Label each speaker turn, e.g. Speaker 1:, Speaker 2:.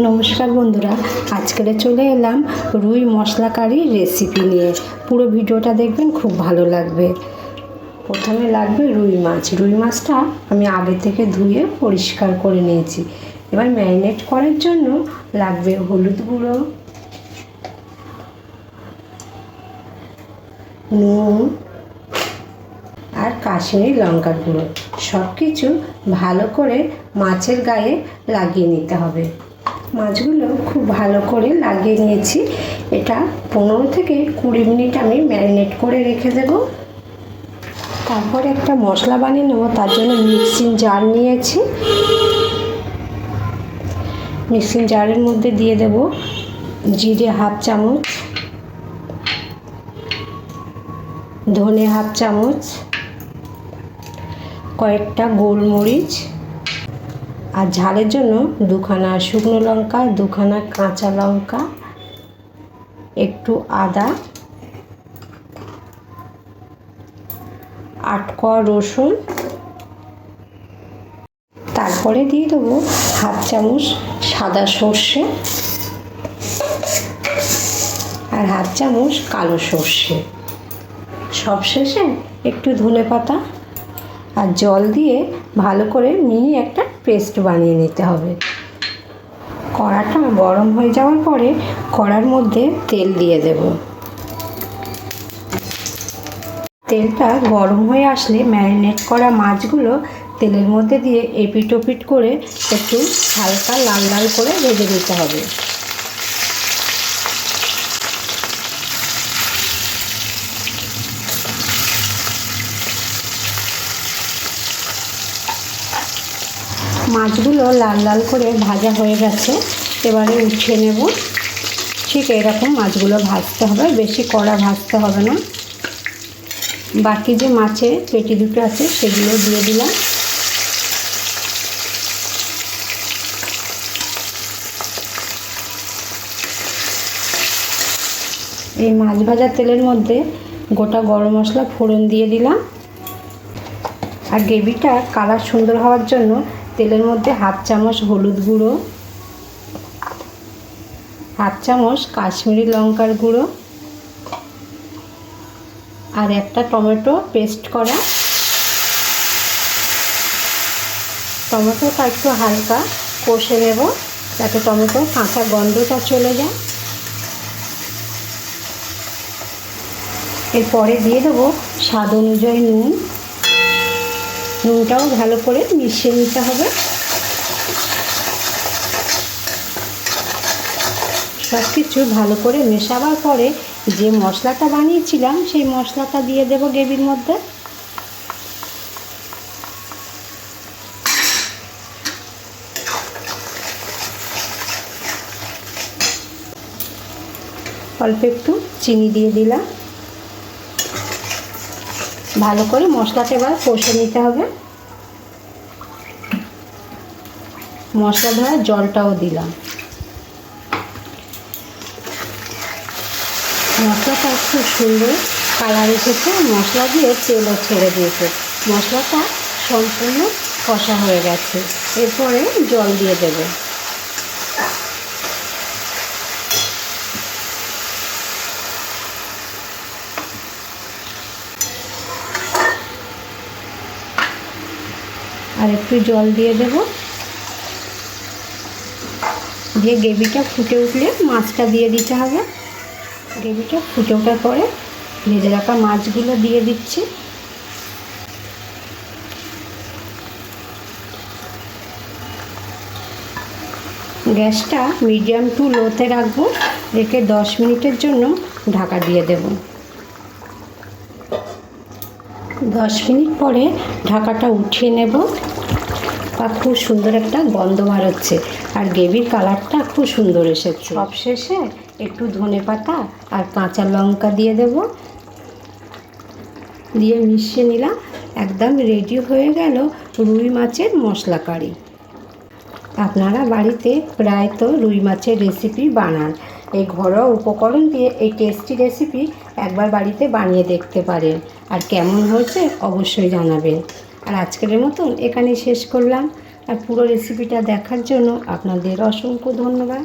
Speaker 1: নমস্কার বন্ধুরা, আজকের চলে এলাম রুই মশলা কারির রেসিপি নিয়ে। পুরো ভিডিওটা দেখবেন, খুব ভালো লাগবে। প্রথমে লাগবে রুই মাছ। রুই মাছটা আমি আগে থেকে ধুয়ে পরিষ্কার করে নিয়েছি। এবার ম্যারিনেট করার জন্য লাগবে হলুদ গুঁড়ো, নুন আর কাশ্মীরি লঙ্কার গুঁড়ো। সব কিছু ভালো করে মাছের গায়ে লাগিয়ে নিতে হবে। মাছগুলো খুব ভালো করে লাগিয়ে নিয়েছি। এটা পনেরো থেকে কুড়ি মিনিট আমি ম্যারিনেট করে রেখে দেব। তারপরে একটা মশলা বানিয়ে নেব, তার জন্য মিক্সিং জার নিয়েছি। মিক্সিং জারের মধ্যে দিয়ে দেব জিরে হাফ চামচ, ধনে হাফ চামচ, কয়েকটা গোলমরিচ আর ঝালের জন্য দুখানা শুকনো লঙ্কা, দুখানা কাঁচা লঙ্কা, একটু আদা, আট কোয়া রসুন। তারপরে দিয়ে দেবো হাফ চামচ সাদা সর্ষে আর হাফ চামচ কালো সর্ষে। সবশেষে একটু ধনে পাতা আর জল দিয়ে ভালো করে মিহি একটা পেস্ট বানিয়ে নিতে হবে। কড়াটা গরম হয়ে যাওয়ার পরে কড়ার মধ্যে তেল দিয়ে দেব। তেলটা গরম হয়ে আসলে ম্যারিনেট করা মাছগুলো তেলের মধ্যে দিয়ে এপিট ওপিট করে একটু হালকা লাল লাল করে ভেজে দিতে হবে। মাছগুলো লাল লাল করে ভাজা হয়ে গেছে। এবারে উঠিয়ে নেব। ঠিক এরকম মাছগুলো ভাজতে হবে। বেশি কড়া ভাজতে হবে না। বাকি যে মাছের পেটি দুটো আছে, সেগুলো দিয়ে দিলাম। এই মাছ ভাজা তেলের মধ্যে গোটা গরম মশলা ফোড়ন দিয়ে দিলাম। আর গ্রেভিটা কালার সুন্দর হওয়ার জন্য তেলের মধ্যে হাফ চামচ হলুদ গুঁড়ো, হাফ চামচ কাশ্মীরি লঙ্কার গুঁড়ো আর একটা টমেটো পেস্ট করা। টমেটোটা একটু হালকা কষে নেব যাতে টমেটো কাঁচা গন্ধটা চলে যায়। এরপরে দিয়ে দেবো স্বাদ অনুযায়ী নুন। নুনটাও ভালো করে মিশিয়ে নিতে হবে। সব কিছু ভালো করে মেশাবার পরে যে মশলাটা বানিয়েছিলাম, সেই মশলাটা দিয়ে দেবো গ্রেভির মধ্যে। অল্প একটু চিনি দিয়ে দিলাম। ভালো করে মশলাটা এবার কষে নিতে হবে। মশলা ধরা জলটাও দিলাম। মশলাটা খুব সুন্দর কালার এসেছে। মশলা দিয়ে তেলও ছেড়ে দিয়েছে। মশলাটা সম্পূর্ণ কষা হয়ে গেছে। এরপরে জল দিয়ে দেবে। আর একটু জল দিয়ে দেব। দিয়ে গ্রেভিটা ফুটে উঠলে মাছটা দিয়ে দিতে হবে। গ্রেভিটা ফুটে ওঠার পরে ভেজে রাখা মাছগুলো দিয়ে দিচ্ছি। গ্যাসটা মিডিয়াম টু লোতে রাখব, রেখে দশ মিনিটের জন্য ঢাকা দিয়ে দেব। দশ মিনিট পরে ঢাকাটা উঠিয়ে নেব। বা খুব সুন্দর একটা গন্ধ হচ্ছে। আর গ্রেভির কালারটা খুব সুন্দর এসেছে। সব শেষে একটু ধনে পাতা আর কাঁচা লঙ্কা দিয়ে দেব। দিয়ে মিশিয়ে নিলাম। একদম রেডি হয়ে গেল রুই মাছের মশলা কারি। আপনারা বাড়িতে প্রায় তো রুই মাছের রেসিপি বানান। এই ঘরোয়া উপকরণ দিয়ে এই টেস্টি রেসিপি একবার বাড়িতে বানিয়ে দেখতে পারেন। আর কেমন হয়েছে অবশ্যই জানাবেন। আর আজকের মতন এখানেই শেষ করলাম। আর পুরো রেসিপিটা দেখার জন্য আপনাদের অসংখ্য ধন্যবাদ।